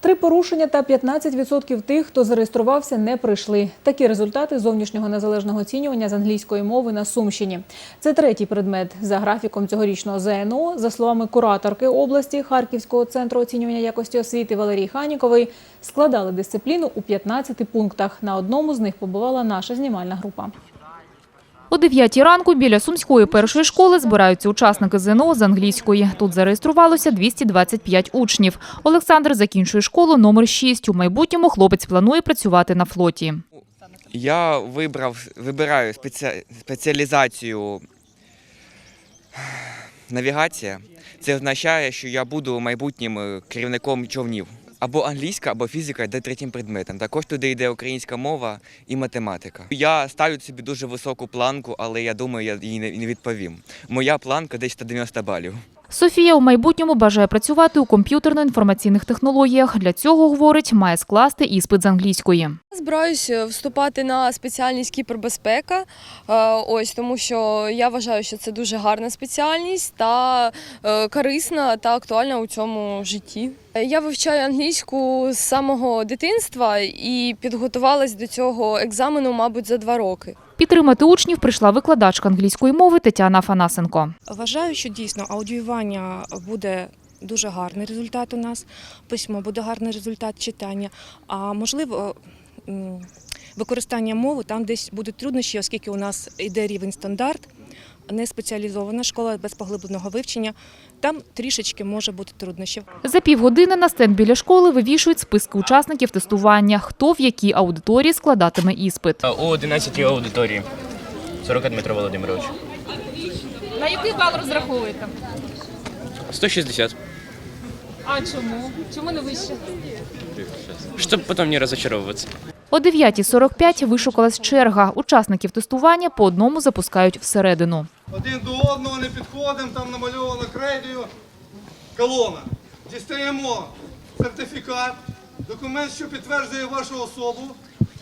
Три порушення та 15% тих, хто зареєструвався, не прийшли. Такі результати зовнішнього незалежного оцінювання з англійської мови на Сумщині. Це третій предмет за графіком цьогорічного ЗНО. За словами кураторки області Харківського центру оцінювання якості освіти Валерії Ханікової, складали дисципліну у 15 пунктах. На одному з них побувала наша знімальна група. О 9 ранку біля Сумської першої школи збираються учасники ЗНО з англійської. Тут зареєструвалося 225 учнів. Олександр закінчує школу номер 6. У майбутньому хлопець планує працювати на флоті. Я вибрав, вибираю спеці... спеціалізацію навігація. Це означає, що я буду майбутнім керівником човнів. Або англійська, або фізика йде третім предметом. Також туди йде українська мова і математика. Я ставлю собі дуже високу планку, але я думаю, я не не відповім. Моя планка десь 190 балів. Софія у майбутньому бажає працювати у комп'ютерно-інформаційних технологіях. Для цього, говорить, має скласти іспит з англійської. Збираюся вступати на спеціальність кібербезпека. е, Ось тому, що я вважаю, що це дуже гарна спеціальність та е, корисна та актуальна у цьому житті. Е, Я вивчаю англійську з самого дитинства і підготувалась до цього екзамену, мабуть, за два роки. Підтримати учнів прийшла викладачка англійської мови Тетяна Афанасенко. Вважаю, що дійсно аудіювання буде дуже гарний результат у нас, письмо буде гарний результат читання. А можливо, використання мови там десь будуть труднощі, оскільки у нас йде рівень стандарт, не спеціалізована школа без поглибленого вивчення. Там трішечки може бути труднощів. За півгодини на стенд біля школи вивішують списки учасників тестування, хто в якій аудиторії складатиме іспит. У 11 аудиторії. Сорока Дмитро Володимирович. На який бал розраховуєте? 160. А чому? Чому не вище? Щоб потім не розочаровуватися. О 9.45 вишукалась черга. Учасників тестування по одному запускають всередину. Один до одного не підходимо, там намальовано крейдою колона. Дістаємо сертифікат, документ, що підтверджує вашу особу,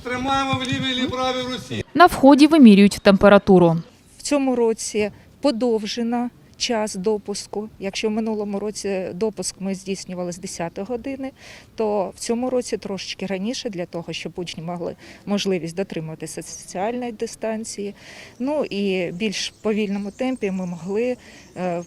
тримаємо в лівій і правій руці. На вході вимірюють температуру. В цьому році подовжено час допуску. Якщо в минулому році допуск ми здійснювали з 10 години, то в цьому році трошечки раніше для того, щоб учні мали можливість дотримуватися соціальної дистанції. Ну і більш повільному темпі ми могли е,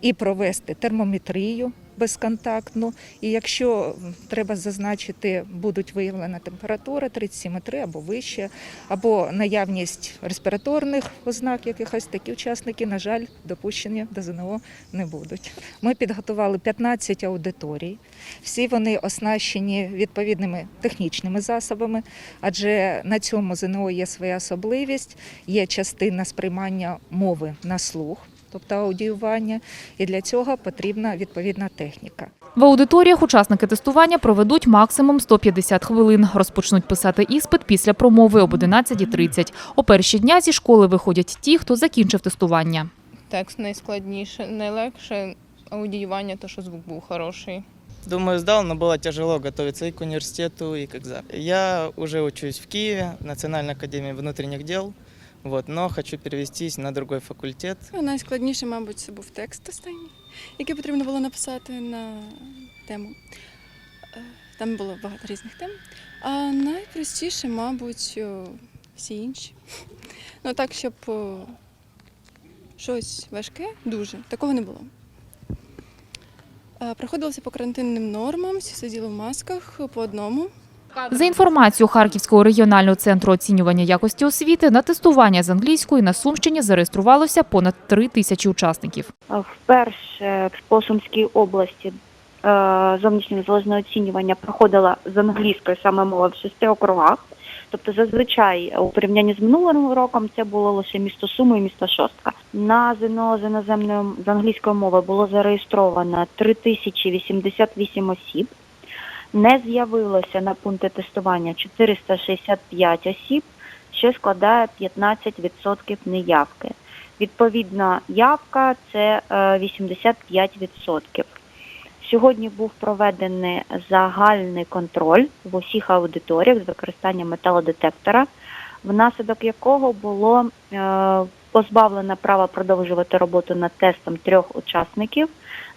і провести термометрію безконтактну. І якщо треба зазначити, будуть виявлена температура 37,3 або вище, або наявність респіраторних ознак якихось, такі учасники, на жаль, допущені до ЗНО не будуть. Ми підготували 15 аудиторій. Всі вони оснащені відповідними технічними засобами, адже на цьому ЗНО є своя особливість, є частина сприймання мови на слух. Тобто аудіювання, і для цього потрібна відповідна техніка. В аудиторіях учасники тестування проведуть максимум 150 хвилин. Розпочнуть писати іспит після промови об 11.30. О перші дня зі школи виходять ті, хто закінчив тестування. Текст найскладніше, найлегше аудіювання, то що звук був хороший. Думаю, сдал, но было тяжело готовиться и к университету, и к экзамену. Я уже учусь в Киеве, в Национальной академии внутренних дел, вот, но хочу перевестись на другой факультет. Ну, Найскладніше, мабуть, це був текст останній, який потрібно було написати на тему. Е, Там було багато різних тем. А найпростіше, мабуть, всі інші. Ну так, щоб щось важке, дуже, такого не було. Е, Проходилося по карантинним нормам, всі сиділи в масках по одному. За інформацією Харківського регіонального центру оцінювання якості освіти, на тестування з англійської на Сумщині зареєструвалося понад 3 тисячі учасників. Вперше по Сумській області е, зовнішнє незалежне оцінювання проходило з англійської саме мови в шести округах. Тобто зазвичай у порівнянні з минулим роком це було лише місто Суми і місто Шостка. На ЗНО з іноземною з англійської мови було зареєстровано 3088 осіб. Не з'явилося на пункти тестування 465 осіб, що складає 15% неявки. Відповідна явка це е, 85%. Сьогодні був проведений загальний контроль в усіх аудиторіях з використанням металодетектора, внаслідок якого було е, позбавлена права продовжувати роботу над тестом трьох учасників,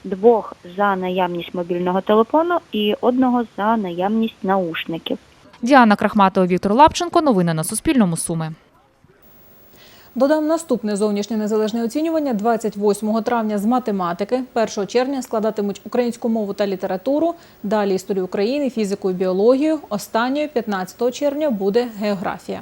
двох за наявність мобільного телефону і одного за наявність наушників. Діана Крахматова, Віктор Лапченко. Новини на Суспільному. Суми. Додам наступне зовнішнє незалежне оцінювання 28 травня з математики. 1 червня складатимуть українську мову та літературу, далі історію України, фізику і біологію. Останньою 15 червня буде географія.